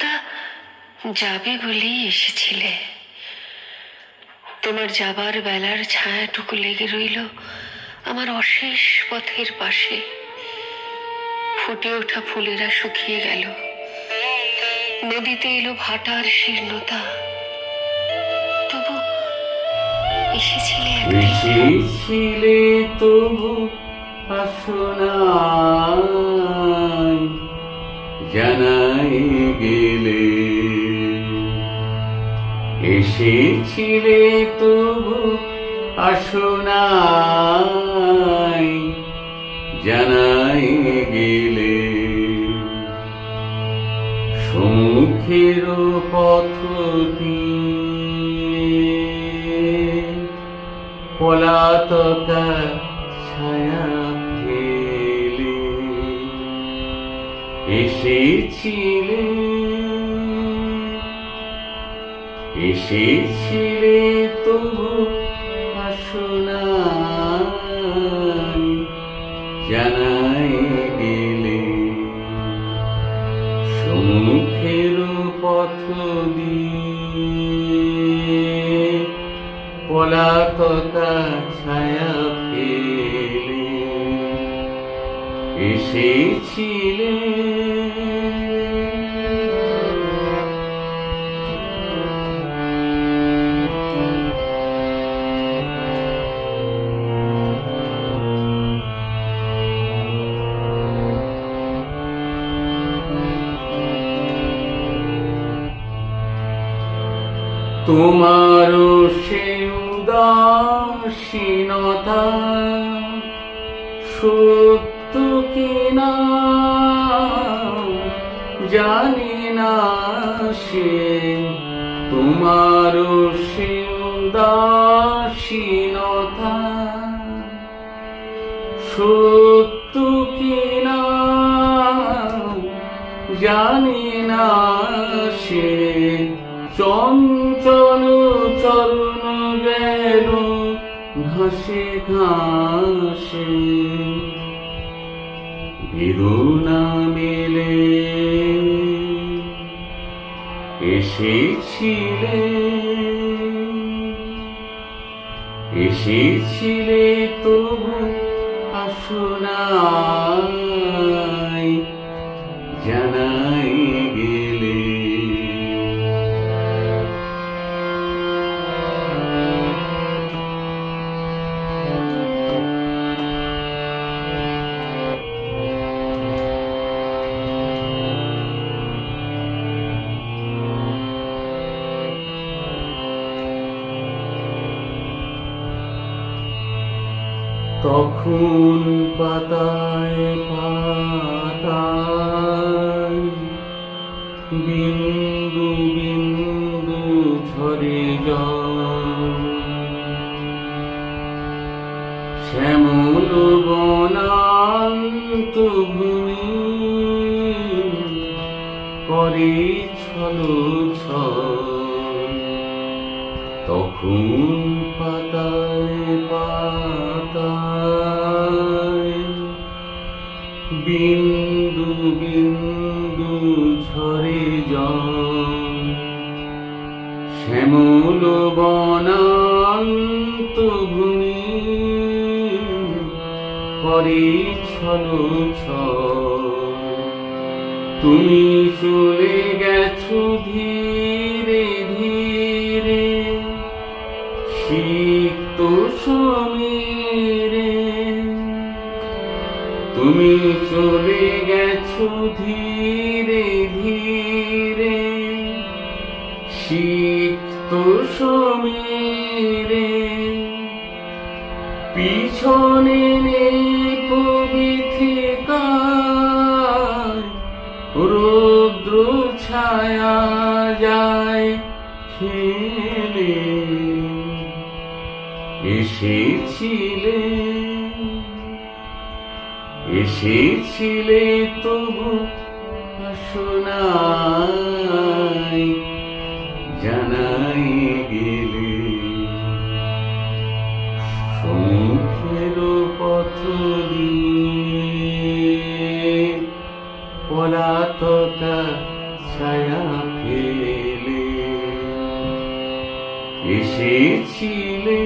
বোধা যাবে বলেই এসেছিলে। তোমার যাবার বেলার ছায়াটুকু লেগে রইল আমার অশেষ পথের পাশে। ফুটে ওঠা ফুলেরা শুকিয়ে গেল। নদীতে এলো ভাটার শীর্ণতা। তবু এসেছিলে তবু আসনাই জানাই গেলে। এসেছিলে তবু আসনাই জানাই গেলে। সম্মুখের পথ পলাতকা ছায়া এসেছিলে এসেছিলে তবু আসনাই জানাই গেলে সম্মুখের পথ দিয়ে পলাতকা ছায়া এসেছিলে। তোমারও সে উদাসীনতা সত্য কিনা জানি না সে তোমারও সে উদাসীনতা। সত্য কিনা জানি না সে চঞ্চল চরণ গেল, ঘাসে ঘাসে। বেদনা মেলে এসেছিলে এসেছিলে তবু আসনাই জানাই তখন পাতায় পাতায় বিন্দু বিন্দু ঝরে শ্যামল বনান্ত ভূমি করে ছল। তখন পাতায় বিন্দু বিন্দু ঝরে জল। শ্যামল বনান্ত ভূমি করে ছল ছল। তুমি চলে গেছো ধীরে তুমি চলে গেছো ধীরে ধীরে। সিক্ত সমীরে। পিছনে নেই পবিত্রিকার রৌদ্র ছায়া যায় খেলে। এসেছিলে এসেছিলে তবু শোনাই জানাই গেলে। সমুখের পথ দিয়ে পলাতকা ছায়া ফেলে। এসেছিলে